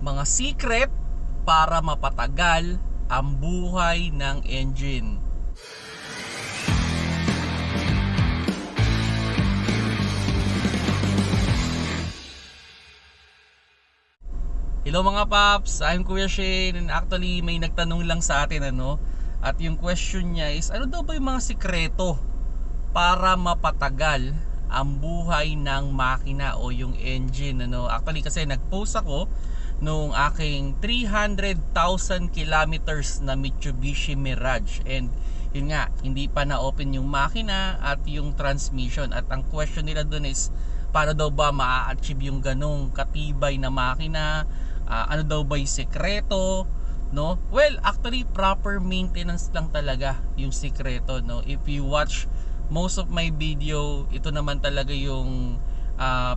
mga secret para mapatagal ang buhay ng engine. Hello mga paps, I'm Kuya Shane and actually may nagtanong lang sa atin ano at yung question niya is ano daw ba yung mga sikreto para mapatagal ang buhay ng makina o yung engine ano actually kasi nagpost ako nung aking 300,000 kilometers na Mitsubishi Mirage. And yun nga hindi pa na open yung makina at yung transmission. At ang question nila dun is paano daw ba ma-achieve yung ganong katibay na makina? Ah, ano daw ba yung sekreto no? Well actually proper maintenance lang talaga yung sekreto no? If you watch most of my video ito naman talaga yung ah,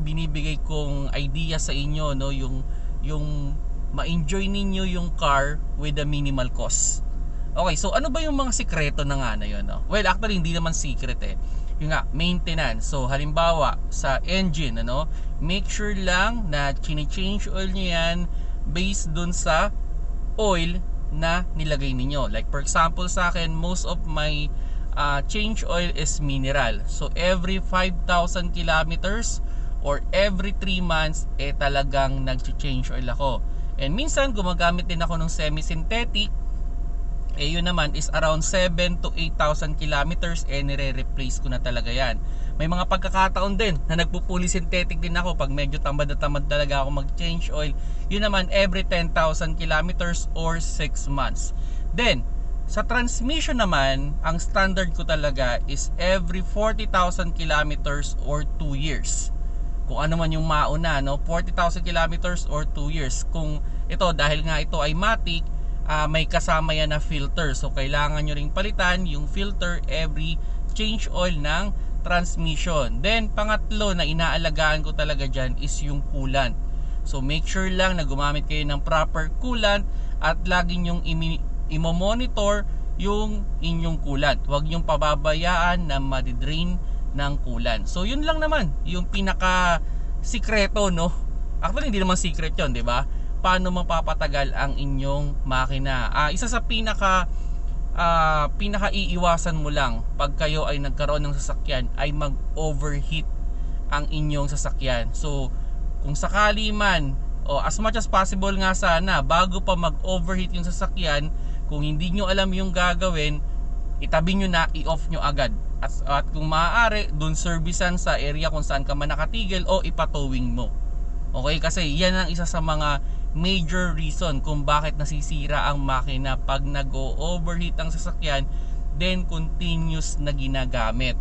binibigay kong idea sa inyo no? Yung yung ma-enjoy ninyo yung car with a minimal cost. Okay so ano ba yung mga sikreto na nga na yun no? Well actually hindi naman secret eh. Yung nga maintenance. So halimbawa sa engine ano make sure lang na chine-change oil nyo yan based dun sa oil na nilagay ninyo. Like for example sa akin most of my uh, change oil is mineral. So every 5,000 kilometers or every 3 months eh talagang nag-change oil ako and minsan gumagamit din ako ng semi-synthetic. Eh yun naman is around 7 to 8,000 kilometers eh nire-replace ko na talaga yan. May mga pagkakataon din na nagpupuli synthetic din ako pag medyo tamad na tamad talaga ako mag-change oil. Yun naman every 10,000 kilometers or 6 months. Then sa transmission naman ang standard ko talaga is every 40,000 kilometers or 2 years kung ano man yung mauna no 40,000 kilometers or 2 years kung ito dahil nga ito ay matic uh, may kasama yan na filter. So kailangan nyo ring palitan yung filter every change oil ng transmission. Then pangatlo na inaalagaan ko talaga dyan is yung coolant. So make sure lang na gumamit kayo ng proper coolant at lagi nyong imo-monitor yung inyong coolant. Huwag nyong pababayaan na madidrain ng coolant. So yun lang naman yung pinaka sikreto no. Actually hindi naman secret 'yon, 'di ba? paano mapapatagal ang inyong makina. Ah, isa sa pinaka uh, pinaka iiwasan mo lang pag kayo ay nagkaroon ng sasakyan ay mag-overheat ang inyong sasakyan. So, kung sakali man o as much as possible nga sana bago pa mag-overheat yung sasakyan, kung hindi nyo alam yung gagawin, itabi nyo na, i-off nyo agad. At, at kung maaari, dun servisan sa area kung saan ka man nakatigil o ipatowing mo. Okay, kasi yan ang isa sa mga major reason kung bakit nasisira ang makina. Pag nag-overheat ang sasakyan then continuous na ginagamit.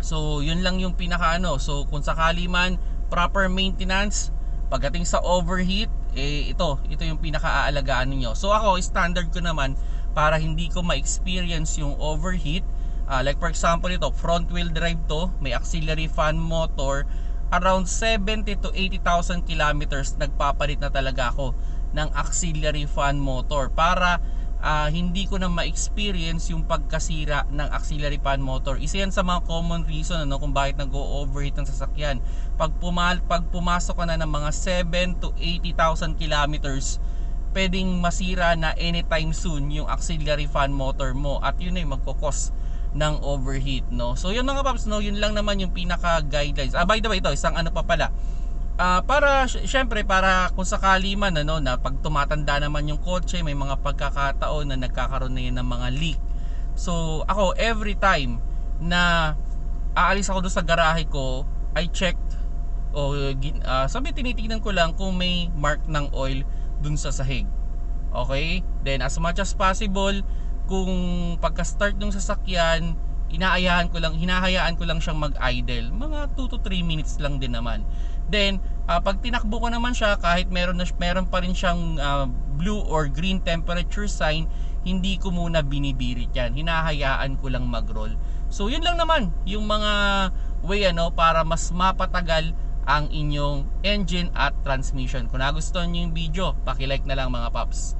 So yun lang yung pinaka ano so kung sakali man proper maintenance. Pagdating sa overheat eh ito. Ito yung pinaka-aalagaan niyo so ako standard ko naman para hindi ko ma-experience yung overheat uh, like for example ito front wheel drive to may auxiliary fan motor around 70 to 80,000 kilometers nagpapalit na talaga ako ng auxiliary fan motor para uh, hindi ko na ma-experience yung pagkasira ng auxiliary fan motor. Isa yan sa mga common reason ano, kung bakit nag-overheat ng sasakyan. Pag, pumal, pag pumasok ka na ng mga 7 to 80,000 kilometers, pwedeng masira na anytime soon yung auxiliary fan motor mo at yun ay magkakos ng overheat no? So yun mga paps no? Yun lang naman yung pinaka guidelines ah by the way ito isang ano pa pala. Uh, para syempre para kung sakali man ano na pag tumatanda naman yung kotse may mga pagkakataon na nagkakaroon na yan ng mga leak. So ako every time na aalis ako doon sa garahe ko I checked o uh, sabi tinitingnan ko lang kung may mark ng oil dun sa sahig okay then as much as possible kung pagka-start ng sasakyan, inaayahan ko lang, hinahayaan ko lang siyang mag-idle. Mga 2 to 3 minutes lang din naman. Then, uh, pag tinakbo ko naman siya, kahit meron, na, meron pa rin siyang uh, blue or green temperature sign, hindi ko muna binibirit yan. Hinahayaan ko lang mag-roll. So, yun lang naman yung mga way ano, para mas mapatagal ang inyong engine at transmission. Kung nagustuhan niyo yung video, paki-like na lang mga paps.